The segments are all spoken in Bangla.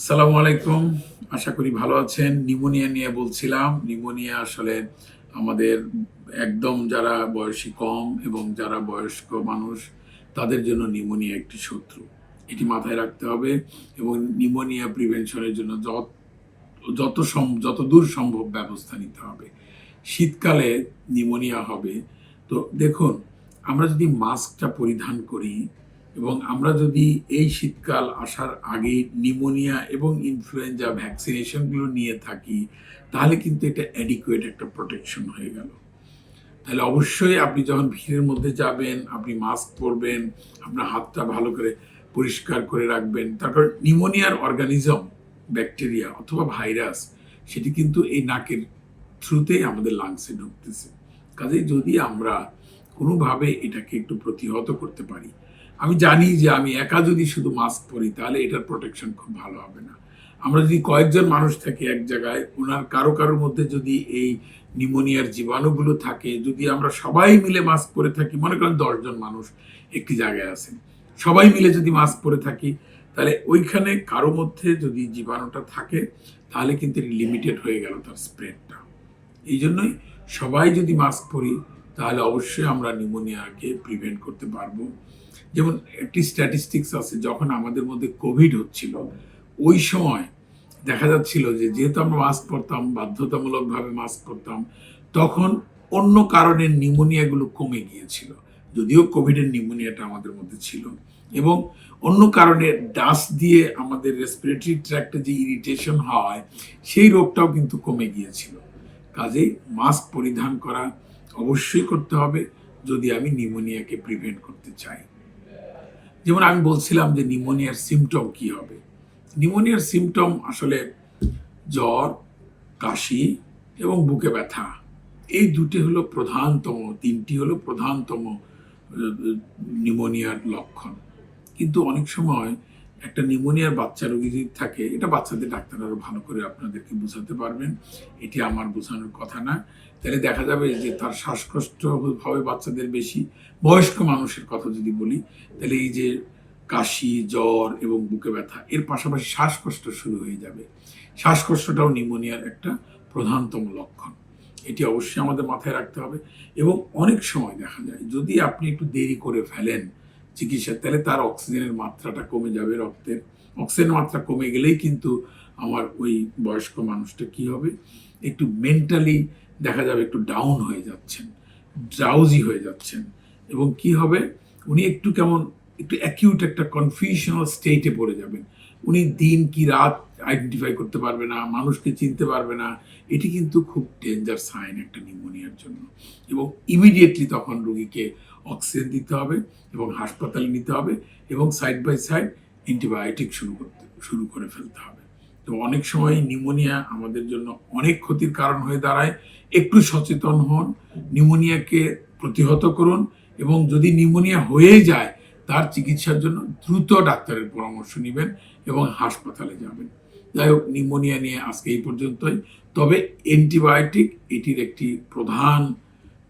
আসসালামু আলাইকুম। আশা করি ভালো আছেন। নিউমোনিয়া নিয়ে বলছিলাম। নিউমোনিয়া আসলে আমাদের একদম যারা বয়সী কম এবং যারা বয়স্ক মানুষ, তাদের জন্য নিউমোনিয়া একটি শত্রু। এটি মাথায় রাখতে হবে এবং নিউমোনিয়া প্রিভেনশনের জন্য যত যত যত দূর সম্ভব ব্যবস্থা নিতে হবে। শীতকালে নিউমোনিয়া হবে। তো দেখুন, আমরা যদি মাস্কটা পরিধান করি এবং আমরা যদি এই শীতকাল আসার আগে নিউমোনিয়া এবং ইনফ্লুয়েঞ্জা ভ্যাকসিনেশনগুলো নিয়ে থাকি, তাহলে কিন্তু এটা অ্যাডিকুয়েট একটা প্রোটেকশন হয়ে গেল। তাহলে অবশ্যই আপনি যখন ভিড়ের মধ্যে যাবেন, আপনি মাস্ক পরবেন, আপনার হাতটা ভালো করে পরিষ্কার করে রাখবেন। তারপর নিউমোনিয়ার অর্গানিজম ব্যাকটেরিয়া অথবা ভাইরাস সেটি কিন্তু এই নাকের থ্রুতেই আমাদের লাংসে ঢুকতেছে। কাজেই যদি আমরা কোনোভাবে এটাকে একটু প্রতিহত করতে পারি আমি জানি যে আমি একা যদি শুধু মাস্ক পরি, তাহলে এটার প্রোটেকশন খুব ভালো হবে না। আমরা যদি কয়েকজন মানুষ থাকি এক জায়গায়, ওনার কারও কারোর মধ্যে যদি এই নিউমোনিয়ার জীবাণুগুলো থাকে, যদি আমরা সবাই মিলে মাস্ক পরে থাকি, মনে করেন দশজন মানুষ একটি জায়গায় আছেন, সবাই মিলে যদি মাস্ক পরে থাকি, তাহলে ওইখানে কারও মধ্যে যদি জীবাণুটা থাকে, তাহলে কিন্তু লিমিটেড হয়ে গেল তার স্প্রেডটা এই জন্যই সবাই যদি মাস্ক পরি, তাহলে অবশ্যই আমরা নিউমোনিয়াকে প্রিভেন্ট করতে পারব। যেমন একটি স্ট্যাটিস্টিক্স আছে, যখন আমাদের মধ্যে কোভিড হচ্ছিল, ওই সময় দেখা যাচ্ছিল যে যেহেতু আমরা মাস্ক পরতাম, বাধ্যতামূলকভাবে মাস্ক পরতাম, তখন অন্য কারণে নিউমোনিয়াগুলো কমে গিয়েছিল, যদিও কোভিডের নিউমোনিয়াটা আমাদের মধ্যে ছিল। এবং অন্য কারণে ডাস্ট দিয়ে আমাদের রেসপিরেটরি ট্র্যাক্টে যে ইরিটেশন হয়, সেই রোগটাও কিন্তু কমে গিয়েছিল। কাজেই মাস্ক পরিধান করা অবশ্যই করতে হবে, যদি আমি নিউমোনিয়াকে প্রিভেন্ট করতে চাই। যেমন আমি বলছিলাম যে নিউমোনিয়ার সিমটম কি হবে? নিউমোনিয়ার সিমটম আসলে জ্বর, কাশি এবং বুকে ব্যথা। এই দুটি হলো প্রধানতম, তিনটি হলো প্রধানতম নিউমোনিয়ার লক্ষণ। কিন্তু অনেক সময় একটা নিউমোনিয়ার বাচ্চা রোগী যদি থাকে, এটা বাচ্চাদের ডাক্তার আরও ভালো করে আপনাদেরকে বোঝাতে পারবেন। এটি আমার বোঝানোর কথা না। তাহলে দেখা যাবে যে তার শ্বাসকষ্ট হবে বাচ্চাদের বেশি। বয়স্ক মানুষের কথা যদি বলি, তাহলে এই যে কাশি, জ্বর এবং বুকে ব্যথা, এর পাশাপাশি শ্বাসকষ্ট শুরু হয়ে যাবে। শ্বাসকষ্টটাও নিউমোনিয়ার একটা প্রধানতম লক্ষণ। এটি অবশ্যই আমাদের মাথায় রাখতে হবে। এবং অনেক সময় দেখা যায়, যদি আপনি একটু দেরি করে ফেলেন চিকিৎসা, তাহলে তার অক্সিজেনের মাত্রাটা কমে যাবে রক্তের। অক্সিজেনের মাত্রা কমে গেলেই কিন্তু আমার ওই বয়স্ক মানুষটা কি হবে? একটু মেন্টালি দেখা যাবে একটু ডাউন হয়ে যাচ্ছেন ড্রাউজি হয়ে যাচ্ছেন। এবং কি হবে? উনি একটু কেমন, একটু অ্যাকিউট একটা কনফিউশনাল স্টেটে পড়ে যাবেন। উনি দিন কি রাত আইডেন্টিফাই করতে পারবে না, মানুষকে চিনতে পারবে না, এটি কিন্তু খুব ডেঞ্জার সাইন একটা নিউমোনিয়ার জন্য। এবং ইমিডিয়েটলি তখন রোগীকে অক্সিজেন দিতে হবে এবং হাসপাতালে নিতে হবে এবং সাইড বাই সাইড অ্যান্টিবায়োটিক শুরু করতে, শুরু করে ফেলতে হবে। তো অনেক সময় নিউমোনিয়া আমাদের জন্য অনেক ক্ষতির কারণ হয়ে দাঁড়ায়। একটু সচেতন হন নিউমোনিয়াকে প্রতিহত করুন এবং যদি নিউমোনিয়া হয়ে যায়, তার চিকিৎসার জন্য দ্রুত ডাক্তারের পরামর্শ নেবেন এবং হাসপাতালে যাবেন। যাই হোক, নিউমোনিয়া নিয়ে আজকে এই পর্যন্তই। তবে অ্যান্টিবায়োটিক, এটির একটি প্রধান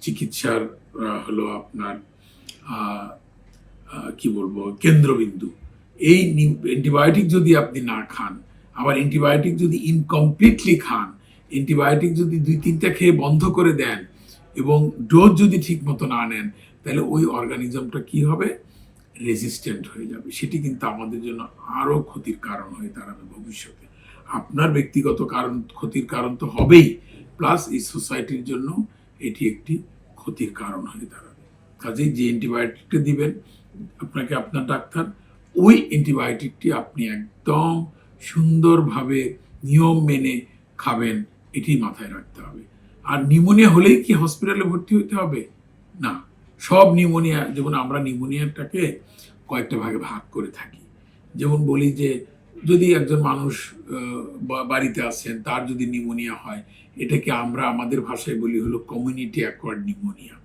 চিকিৎসার হলো আপনার কি বলব, কেন্দ্রবিন্দু। এই অ্যান্টিবায়োটিক যদি আপনি না খান, আবার অ্যান্টিবায়োটিক যদি ইনকমপ্লিটলি খান, অ্যান্টিবায়োটিক যদি দুই তিনটা খেয়ে বন্ধ করে দেন এবং ডোজ যদি ঠিক মতো না নেন, তাহলে ওই অর্গানিজমটা কি হবে? রেজিস্ট্যান্ট হয়ে যাবে। সেটি কিন্তু আমাদের জন্য আরও ক্ষতির কারণ হয়ে দাঁড়াবে ভবিষ্যতে। আপনার ব্যক্তিগত কারণ, ক্ষতির কারণ তো হবেই। প্লাস এই সোসাইটির জন্য এটি একটি ক্ষতির কারণ হয়ে দাঁড়াবে। কাজেই যে অ্যান্টিবায়োটিকটা দিবেন, আপনাকে আপনার ডাক্তার, ওই অ্যান্টিবায়োটিকটি আপনি একদম সুন্দরভাবে নিয়ম মেনে খাবেন, এটি মাথায় রাখতে হবে। আর নিউমোনিয়া হলেই কি হসপিটালে ভর্তি হতে হবে? না। সব নিউমোনিয়া, যেমন আমরা নিউমোনিয়াটাকে কয়েকটা ভাগে ভাগ করে থাকি। যেমন বলি যে যদি একজন মানুষ বাড়িতে আছেন, তার যদি নিউমোনিয়া হয়, এটাকে আমরা আমাদের ভাষায় বলি হলো কমিউনিটি অ্যাকোয়ার্ড নিউমোনিয়া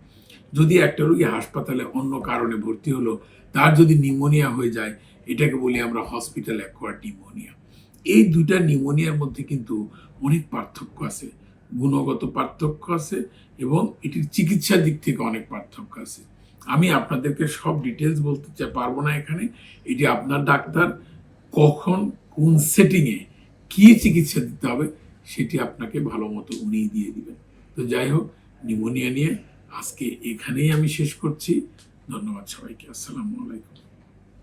যদি একটা রোগী হাসপাতালে অন্য কারণে ভর্তি হলো, তার যদি নিউমোনিয়া হয়ে যায়, এটাকে বলি আমরা হসপিটাল অ্যাকোয়ার্ড নিউমোনিয়া এই দুইটা নিউমোনিয়ার মধ্যে কিন্তু অনেক পার্থক্য আছে। গুণগত পার্থক্য আছে এবং এটির চিকিৎসার দিক থেকে অনেক পার্থক্য আছে। আমি আপনাদেরকে সব ডিটেলস বলতে পারব না এখানে। এটি আপনার ডাক্তার কখন কোন সেটিংয়ে কি চিকিৎসা দিতে হবে সেটি আপনাকে ভালো মতো উনিই দিয়ে দিবেন। তো যাই হোক নিউমোনিয়া নিয়ে আজকে এখানেই আমি শেষ করছি। ধন্যবাদ সবাইকে। আসসালামু আলাইকুম।